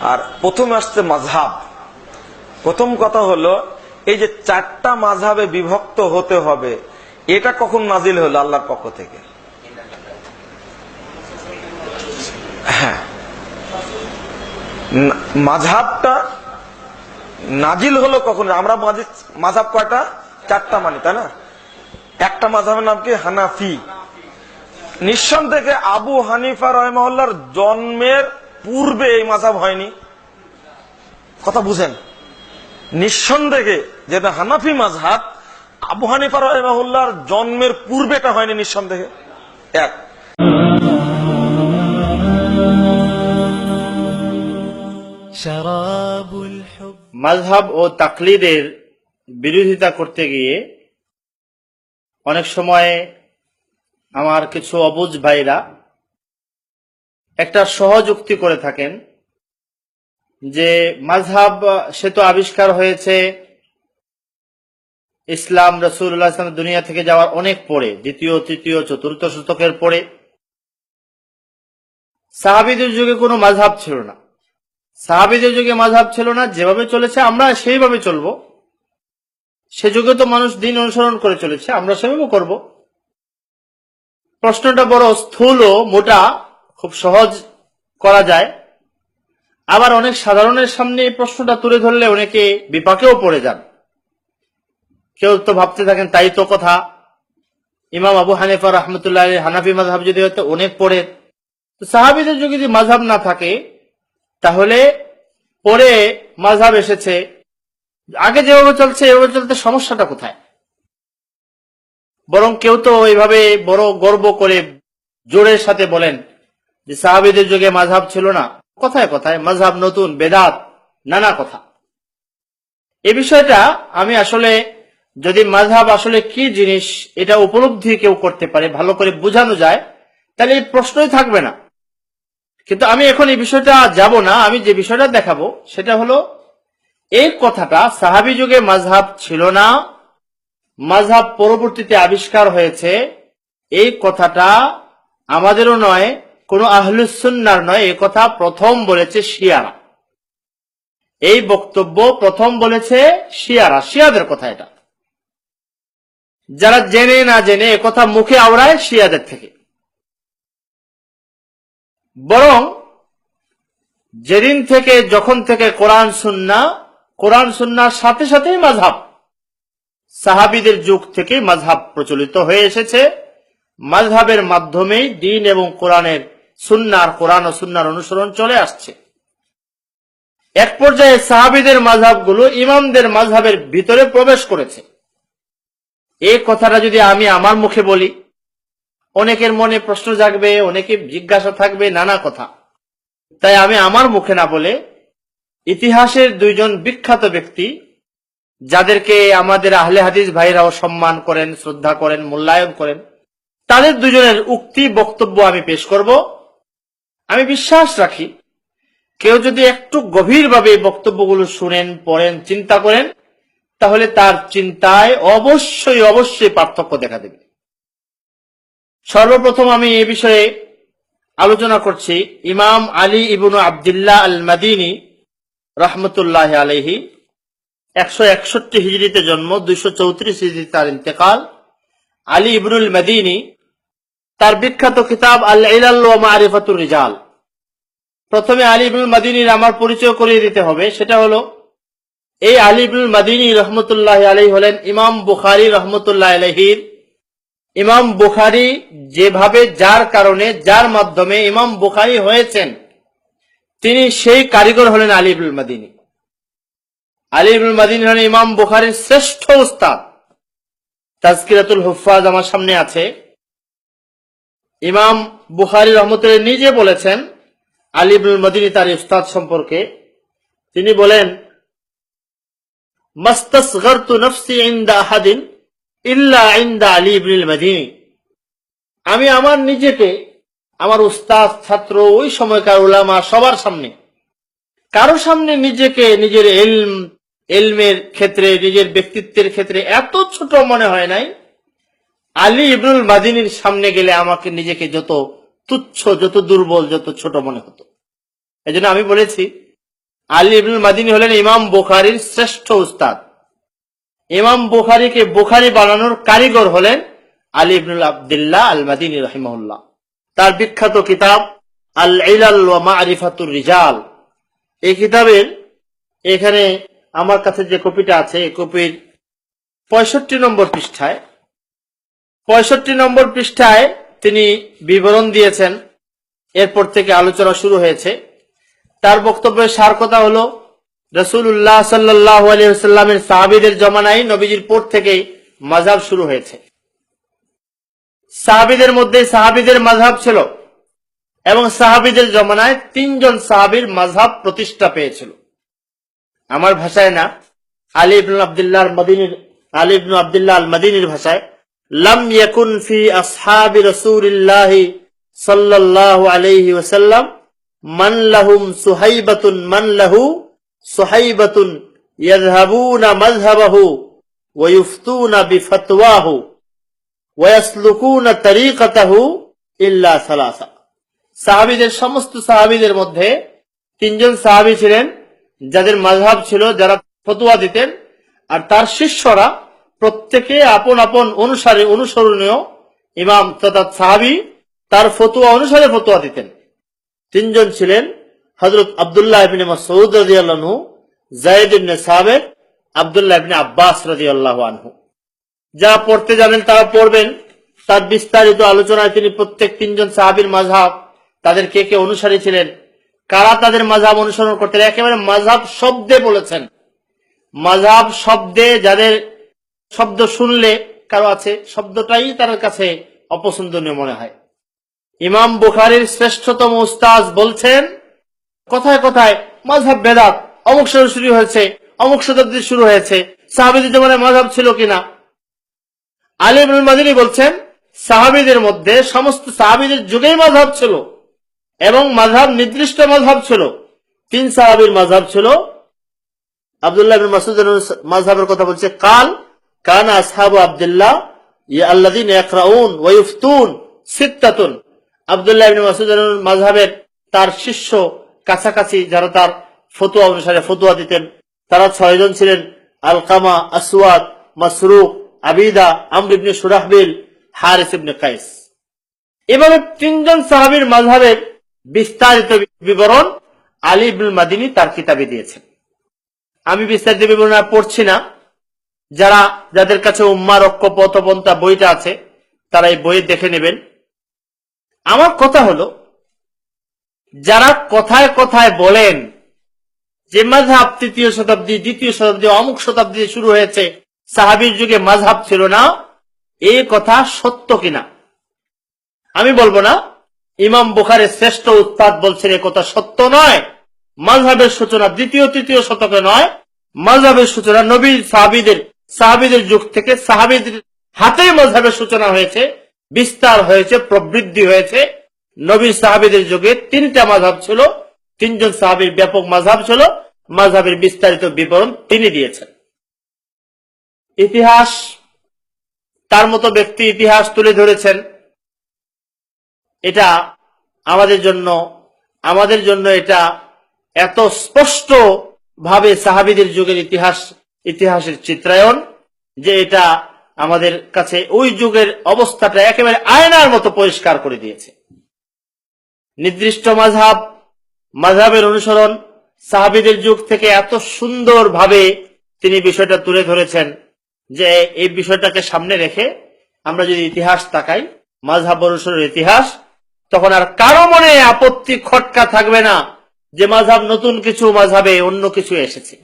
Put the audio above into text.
আর প্রথমে আসছে মাঝহাব। প্রথম কথা হলো, এই যে চারটা মাঝহাবে বিভক্ত হতে হবে, এটা কখন নাজিল হলো আল্লাহর পক্ষ থেকে? হ্যাঁ। মাঝহাবটা নাজিল হলো কখন? আমরা মাঝি- মাঝহাব কয়টা? চারটা মানি, তাই না? একটা মাঝহাবের নাম কি? হানাফি। নিঃসন্দেহে আবু হানিফা রহমহল্লার জন্মের পূর্বে এই মাঝাব হয়নি। কথা বুঝেন। নিঃসন্দেহে যেটা হানাফি মাঝহাব আবু হানিফা রহমাহুল্লার জন্মের পূর্বে এটা হয়নি নিঃসন্দেহে। এক। মাঝহাব ও তাকলিদের বিরোধিতা করতে গিয়ে অনেক সময় আমার কিছু অবুজ ভাইরা একটা সহযুক্তি করে থাকেন যে মাঝহাব সে তো আবিষ্কার হয়েছে ইসলাম রসুল্লাহ ইসলাম দুনিয়া থেকে যাওয়ার অনেক পরে, দ্বিতীয়, তৃতীয়, চতুর্থ শতকের পরে। সাহাবিদের যুগে কোনো মাঝহাব ছিল না। সাহাবিদের যুগে মাঝহাব ছিল না, যেভাবে চলেছে আমরা সেইভাবে চলবো। সে যুগে তো মানুষ দিন অনুসরণ করে চলেছে, আমরা সেভাবে করব। প্রশ্নটা বড় স্থূল মোটা। খুব সহজ করা যায়। আবার অনেক সাধারণের সামনে এই প্রশ্নটা তুলে ধরলে অনেকে বিপাকেও পড়ে যান। কেউ তো ভাবতে থাকেন, তাই তো কথা। ইমাম আবু হানিফা রহমতুল্লাহ হানাফি মাঝহাব যদি হয়তো অনেক পড়ে সাহাবিদের যদি মাঝহাব না থাকে, তাহলে পরে মাঝহাব এসেছে। আগে যেভাবে চলছে, এভাবে চলতে সমস্যাটা কোথায়? বরং কেউ তো এইভাবে বড় গর্ব করে জোরের সাথে বলেন যে সাহাবিদের যুগে মাঝহাব ছিল না। কথায় কথায় মাঝহাব নতুন, বেদাত, নানা কথা। এ বিষয়টা আমি আসলে, যদি মাঝহাব আসলে কি জিনিস, এটা উপলব্ধি কেউ করতে পারে, ভালো করে বোঝানো যায়, তাহলে এই প্রশ্নই থাকবে না। কিন্তু আমি এখন এই বিষয়টা যাব না, আমি যে বিষয়টা দেখাবো, সেটা হলো, এই কথাটা সাহাবি যুগে মাঝহাব ছিল না মাঝহাব পরবর্তীতে আবিষ্কার হয়েছে, এই কথাটা আমাদেরও নয় কোনো আহলুসুন্নার নয় এই কথা প্রথম বলেছে শিয়ারা। এই বক্তব্য প্রথম বলেছে শিয়ারা, শিয়াদের কথা এটা। যারা জেনে না জেনে এ কথা মুখে আওড়ায় শিয়াদের থেকে। বরং যেদিন থেকে, যখন থেকে কোরআন সুন্না কোরআন সুন্নার সাথে সাথেই মাঝহাব সাহাবিদের যুগ থেকে মাঝহাব প্রচলিত হয়ে এসেছে। মাঝহাবের মাধ্যমেই দিন এবং কোরআনের সুন্নার কোরআন ও সুন্নার অনুসরণ চলে আসছে। এক পর্যায়ে সাহাবিদের মাঝহাবগুলো ইমামদের মাঝহাবের ভিতরে প্রবেশ করেছে। এই কথাটা যদি আমি আমার মুখে বলি, অনেকের মনে প্রশ্ন জাগবে, অনেকে জিজ্ঞাসা থাকবে, নানা কথা। তাই আমি আমার মুখে না বলে ইতিহাসের দুইজন বিখ্যাত ব্যক্তি, যাদেরকে আমাদের আহলে হাদিস ভাইরাও সম্মান করেন, শ্রদ্ধা করেন, মূল্যায়ন করেন, তাদের দুজনের উক্তি বক্তব্য আমি পেশ করব। আমি বিশ্বাস রাখি, কেউ যদি একটু গভীরভাবে বক্তব্যগুলো শুনেন, পড়েন, চিন্তা করেন, তাহলে তার চিন্তায় অবশ্যই অবশ্যই পার্থক্য দেখা দেবে। সর্বপ্রথম আমি এ বিষয়ে আলোচনা করছি, ইমাম আলী ইবনু আবদুল্লাহ আল মাদিনী রহমতুল্লাহ আলহি একশো একষট্টি হিজড়িতে জন্ম, দুইশো চৌত্রিশ হিজড়ি তার ইন্তেকাল। আলী ইবনুল মাদিনী তার বিখ্যাত কিতাব আল রিজাল। প্রথমে আলিবুল মাদিনীর আমার পরিচয় করিয়ে দিতে হবে। সেটা হলো, এই আলিবুল মাদিনী রহমতুল্লাহ আলহী হলেন ইমাম বুখারি রহমতুল্লাহ আলহির ইমাম বুখারি যেভাবে যার কারণে, যার মাধ্যমে ইমাম বুখারি হয়েছেন, তিনি সেই কারিগর হলেন আলিবুল মাদিনী। আলিবুল মাদিনী হলেন ইমাম বুখারির শ্রেষ্ঠ উস্তাদ। তাজকিরাতুল হুফাজ আমার সামনে আছে। ইমাম বুহারি রহমতুল্লাহ নিজে বলেছেন আলিবুল মাদিনী তার উস্তাদ সম্পর্কে। তিনি বলেন আমি আমার নিজেকে, আমার উস্তাদ, ছাত্র, ওই সময়কার উলামা সবার সামনে, কারও সামনে নিজেকে, নিজের এলম এলমের ক্ষেত্রে, নিজের ব্যক্তিত্বের ক্ষেত্রে এত ছোট মনে হয় নাই আলী ইবনুল মাদিনীর সামনে গেলে আমাকে নিজেকে যত তুচ্ছ, যত দুর্বল, যত ছোট মনে হতো। এই আমি বলেছি, আলী ইবনুল মাদিনী হলেন ইমাম বুখারির শ্রেষ্ঠ উস্তাদ। ইমাম বুখারীকে বুখারী বানানোর কারিগর হলেন আলী ইবনুল আবদুল্লাহ আল মাদিনী রহিমাহুল্লাহ। তার বিখ্যাত কিতাব আল ইলাল মারিফাতুর রিজাল। এই কিতাবের এখানে আমার কাছে যে কপিটা আছে, এই কপির পঁয়ষট্টি নম্বর পৃষ্ঠায় পঁয়ষট্টি নম্বর পৃষ্ঠায় তিনি বিবরণ দিয়েছেন। এরপর থেকে আলোচনা শুরু হয়েছে। তার বক্তব্যের সার কথা হলো রসুল্লাহ সাল্লাহ আলিয়াল্লামের সাহাবিদের জমানায় নবীজির পর থেকেই মাঝাব শুরু হয়েছে। সাহাবিদের মধ্যে সাহাবিদের মাঝাব ছিল এবং সাহাবিদের জমানায় তিনজন সাহাবির মাঝাব প্রতিষ্ঠা পেয়েছিল। আমার ভাষায় না, আলী ইবনুল আবদুল্লাহ মদিনীর আলী ইবনু আবদুল্লাহ আল মদিনীর ভাষায়। লাম ইয়াকুন ফি আসহাবি রাসূলিল্লাহি সাল্লাল্লাহু আলাইহি ওয়াসাল্লাম মান লাহুম সুহাইবাতুন মান লাহু সুহাইবাতুন ইয়াযহাবুনা মাযহাবাহু ওয়া ইফতুনা বিফতওয়াহু ওয়া ইয়াসলুকুনা তরিকাতাহু ইল্লা সালাসা। সাহাবীদের সমস্ত সাহাবীদের মধ্যে তিনজন সাহাবী ছিলেন, যাদের মাঝহাব ছিল যারা ফতোয়া দিতেন, আর তার শিষ্যরা প্রত্যেকে আপন আপন অনুসারে অনুসরণীয় ইমাম তথা সাহাবি তার ফতুয়া অনুসারে ফতুয়া দিতেন। তিনজন ছিলেন হজরত আবদুল্লাহ ইবিন মাসউদ রাদিয়াল্লাহু জায়েদ ইবনে সাবিত, আবদুল্লাহ ইবনে আব্বাস রাদিয়াল্লাহু আনহু। যা পড়তে জানেন তারা পড়বেন। তার বিস্তারিত আলোচনায় তিনি প্রত্যেক তিনজন সাহাবীর মাঝহাব তাদের কে কে অনুসারী ছিলেন, কারা তাদের মাঝহাব অনুসরণ করতেন, একেবারে মাঝহাব শব্দে বলেছেন। মাঝহাব শব্দে যাদের শব্দ শুনলে কারও আছে, শব্দটাই তার কাছে অপছন্দনীয় মনে হয়। ইমাম বুখারির শ্রেষ্ঠতম উস্তাজ বলছেন, কথায় কথায় মাঝহাব বেদাত অমুক শুরু হয়েছে, অমুক শতাব্দী শুরু হয়েছে, সাহাবিদের জমানায় মাঝহাব ছিল কিনা? আলী ইবনুল মাদিনী বলছেন, সাহাবিদের মধ্যে সমস্ত সাহাবিদের যুগেই মাঝহাব ছিল এবং মাঝহাব নির্দিষ্ট মাঝহাব ছিল। তিন সাহাবির মাঝহাব ছিল। আব্দুল্লাহ বিন মাসুদ মাযহাবের কথা বলছে, কাল কান আসহাবু আব্দুল্লাহ, ইয়া আল্লাযিন ইয়াকরাউন ওয়া ইফতুন সিত্তাতুন। আব্দুল্লাহ ইবনে মাসুদ মাযহাবের তার শিষ্য কাছাকাছি যারা তার ফতোয়া অনুসারে ফতোয়া দিতেন, তারা ছয়জন ছিলেন। Alqama, Aswad, Masruq, Abida, Amr ibn Shurahbil, Harith ibn Qais. এভাবে তিনজন সাহাবীর মাযহাবের বিস্তারিত বিবরণ আলী ইবনুল মাদিনী তার কিতাবে দিয়েছেন। আমি বিস্তারিত বিবরণ পড়ছি না। যারা, যাদের কাছে উম্মার ঐক্য পথপন্থা বইটা আছে, তারা এই বই দেখে নেবেন। আমার কথা হলো, যারা কথায় কথায় বলেন যে মাঝহাব তৃতীয় শতাব্দী, দ্বিতীয় শতাব্দী, অমুক শতাব্দী শুরু হয়েছে, সাহাবির যুগে মাঝহাব ছিল না এই কথা সত্য কিনা? আমি বলব না, ইমাম বুখারের শ্রেষ্ঠ উৎপাদ বলছেন কথা সত্য নয় মাঝহাবের সূচনা দ্বিতীয়, তৃতীয় শতকে নয় মাঝহাবের সূচনা নবী সাহাবিদের সাহাবিদের যুগ থেকে সাহাবিদের হাতে মজহাবের সূচনা হয়েছে, বিস্তার হয়েছে, প্রবৃদ্ধি হয়েছে। নবী সাহাবিদের যুগে তিনটা মাঝহাব ছিল, তিনজন সাহাবির ব্যাপক মাঝহাব ছিল মাঝাবের বিস্তারিত বিবরণ তিনি দিয়েছেন। ইতিহাস, তার মতো ব্যক্তি ইতিহাস তুলে ধরেছেন। এটা আমাদের জন্য আমাদের জন্য এটা এত স্পষ্ট ভাবে সাহাবিদের যুগের ইতিহাস ইতিহাসের চিত্রায়ন যে এটা আমাদের কাছে ওই যুগের অবস্থাটা একেবারে আয়নার মতো পরিষ্কার করে দিয়েছে। নির্দিষ্ট মাঝহাব, মাঝহাবের অনুসরণ সাহাবিদের যুগ থেকে এত সুন্দর ভাবে তিনি বিষয়টা তুলে ধরেছেন যে এই বিষয়টাকে সামনে রেখে আমরা যদি ইতিহাস তাকাই, মাঝহাব অনুসরণের ইতিহাস, তখন আর কারও মনে আপত্তি খটকা থাকবে না যে মাঝহাব নতুন কিছু মাঝহাবে অন্য কিছু এসেছে।